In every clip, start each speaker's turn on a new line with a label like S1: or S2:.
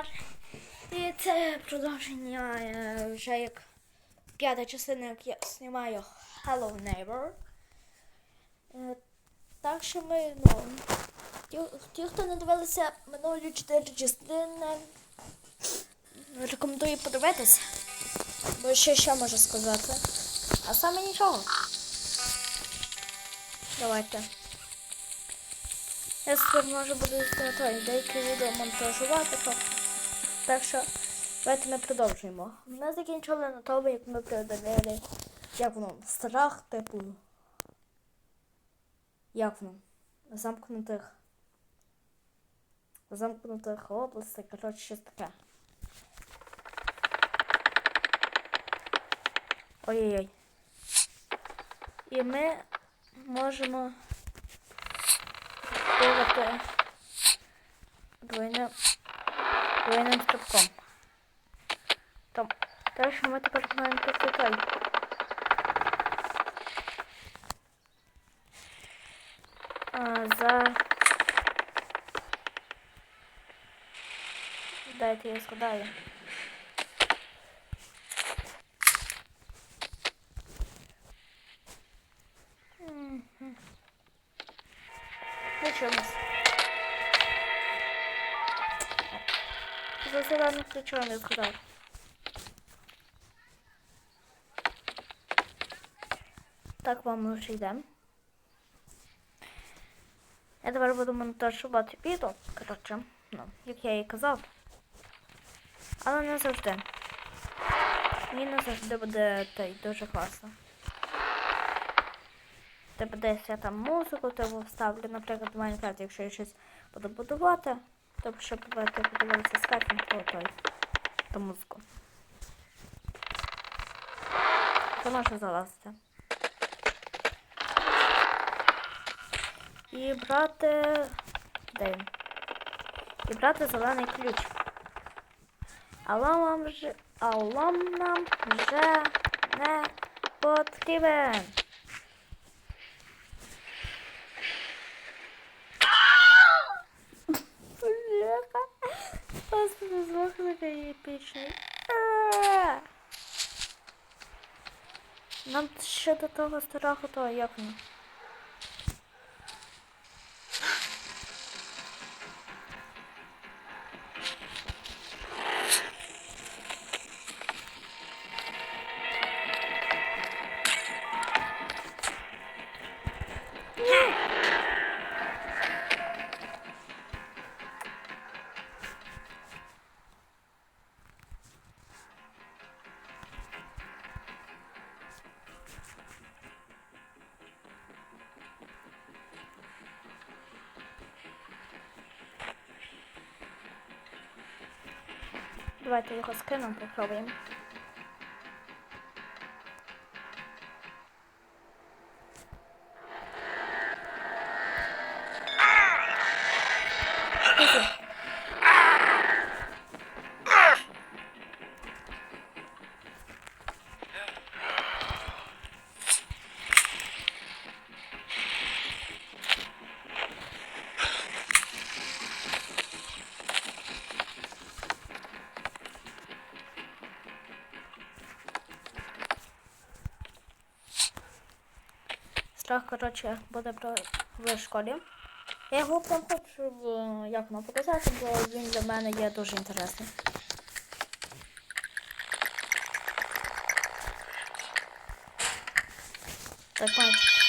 S1: Назар. І це продовження е, вже як п'ята частина, як я знімаю Hello Neighbor. Е, Так що ми, ну, ті, хто не дивилися минулі чотири частини, рекомендую подивитися. Бо ще що можу сказати. А саме нічого. Давайте. Я тепер можу буду деякі відео монтажувати. Так що давайте ми продовжуємо. Ми закінчили на тому, як ми преодолели, як воно, страх, типу. Як воно? Замкнутих. Замкнутих областей, коротше, щось таке. Ой-ой-ой. І ми можемо бігати двойним стрибком. Там, те, що ми тепер маємо піти той. А, за... Дайте я згадаю. Мгм. За нічого не згадав. Так, вам ми вже йдемо. Я тепер буду монтажувати відео, коротше, ну, як я і казав. Але не завжди. І не завжди буде той дуже класно. Типу десь я там музику типу, вставлю, наприклад, в Майнкрафт, якщо я щось буду будувати, то щоб ви подивитися скайпом, то той, то музику. Це може залазити. І брати. Де він? І брати зелений ключ. Але вам вже. Але нам вже не потрібен. Такий епічний. А! Нам ще до того страху, то як воно? Давайте його скинемо, попробуємо. Іди. Страх, коротше, буде в школі. Я його прям хочу е, як вам показати, бо він для мене є дуже інтересний. Так, бачу.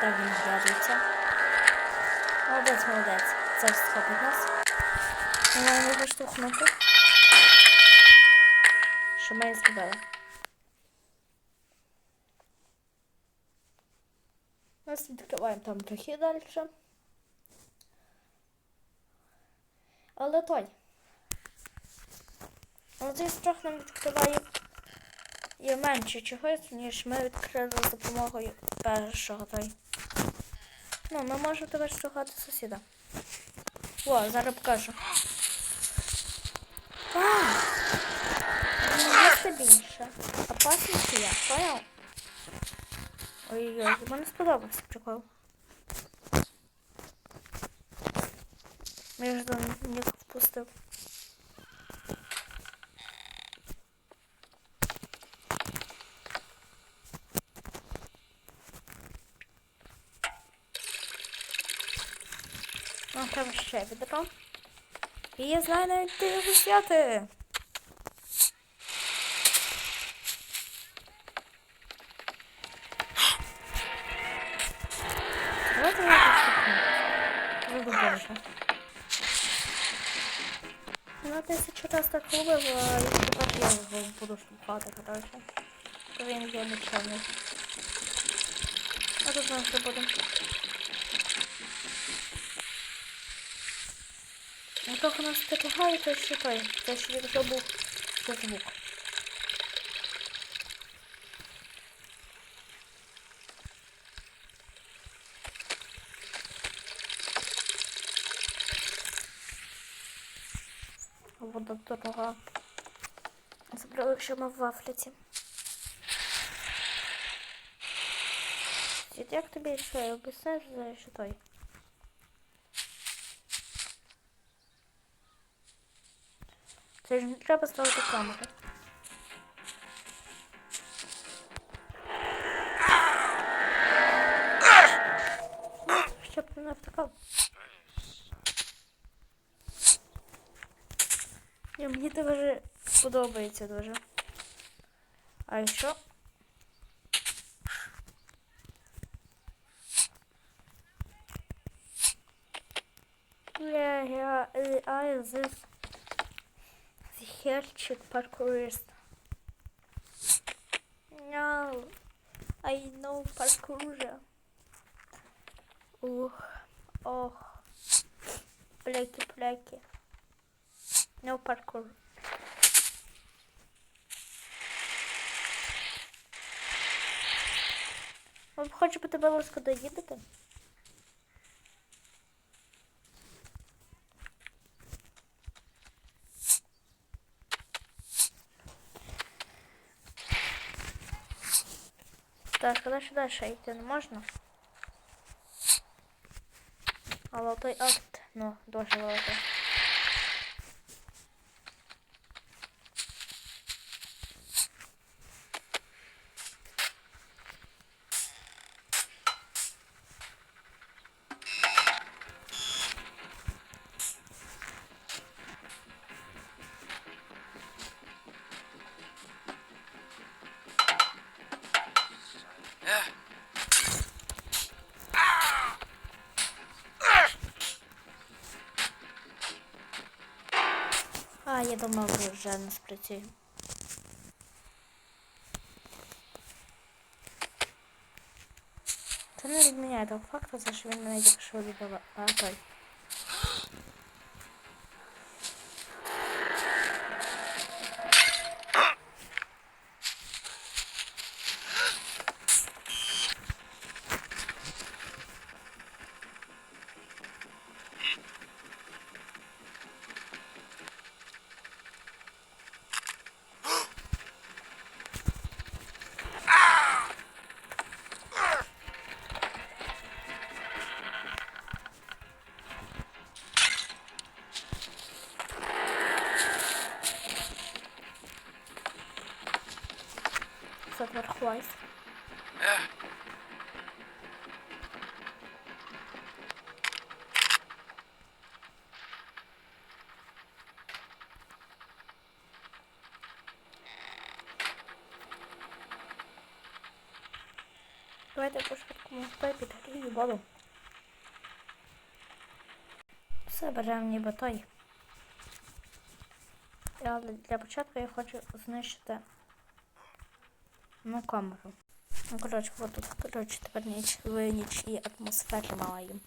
S1: Так він згадується. Молодець, молодець. Це схопить нас. Ми маємо його штовхнути. Що ми зробили. Ми відкриваємо там трохи далі. Але той. Але цей страх нам відкриває є менше чогось, ніж ми відкрили за допомогою першого той. Ну, ми можемо тепер слухати сусіда. О, зараз покажу. Місце більше. Опасніше я, понял? Ой-ой, мені сподобався прикол. Я ж до них впустив. Там ще відро. І я знаю навіть де його взяти. Давайте я підступну. Вибачте. Ну, тисячу раз так робив, а тепер я його буду штовхати, коротше. То він є нічого. А тут ми вже будемо. Ну, трохи нас допомагає, то що той. Те, що якщо був це звук. Вода дорога. Забрали, якщо ми в вафляці. Дід, як тобі ще об'ясняєш, за що той? Це не треба ставити камеру. Ну, Щоб не втикав. Ні, Мені це дуже подобається дуже. А що? Yeah, yeah, I this Херчик паркурист. No, I know паркура. Ух, ох, пляки-пляки. No ну, паркур. Ви хоче би тебе ласка доїдете? Так, куди ще далі можно? А можна? Але той акт, ну, дуже великий. я думав, ви вже не спрацює. Це не відміняє того факту, за що він мене тільки що віддав. А, той. Затверхлась. Давайте по швидкому той підгрію воду. Все беремо ніби той. Але для початку я хочу знищити ну, камеру. Ну, коротше, вот тут, коротше, тепер ніч, ніч і маємо.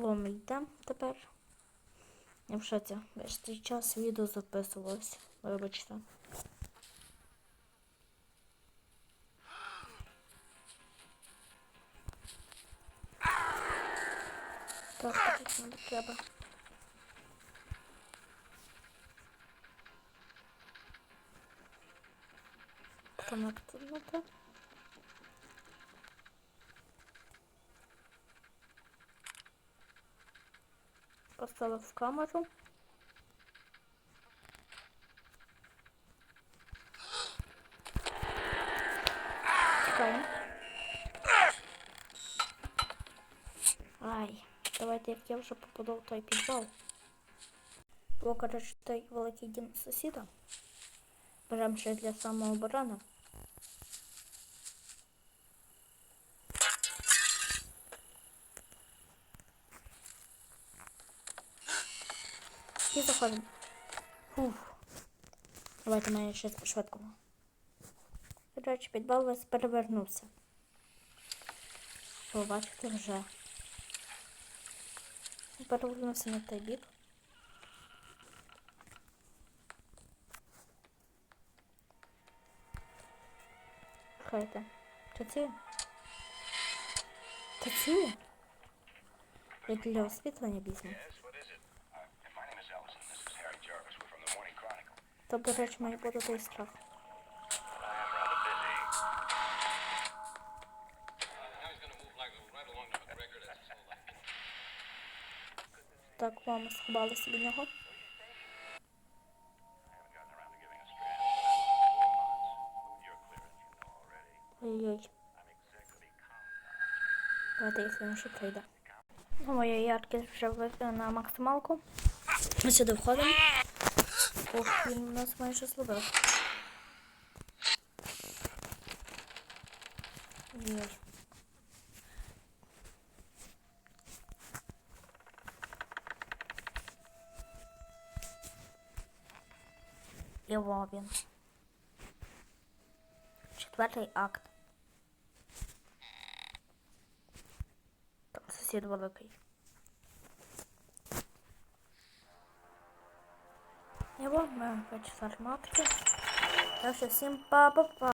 S1: Лом йдемо тепер. Я в шоці. Весь цей час відео записувалось. Вибачте. Так, так не треба. Конектувати. Поставив в камеру. Чекаємо. Ай, давайте як я вже попаду в той підвал. Бо, коротше, той великий дім сусіда. Беремо ще для самооборони. І заходимо. Фух. Давайте мене ще швидко. Коротше, підвал весь перевернувся. Побачите вже. Перевернувся на той бік. Хайте. Працює? Працює? Я для освітлення візьму. То, до речі, має бути той страх. Так, мама сховалася від нього. Ой-ой. Давайте, якщо він ще прийде. Ну, моя яркість вже на максималку. Ми сюди входимо. Ох, він нас майже зловив. Ой. І во він. Четвертий акт. Там сусід великий. Його ми вичислили матки. Так що всім па-па-па.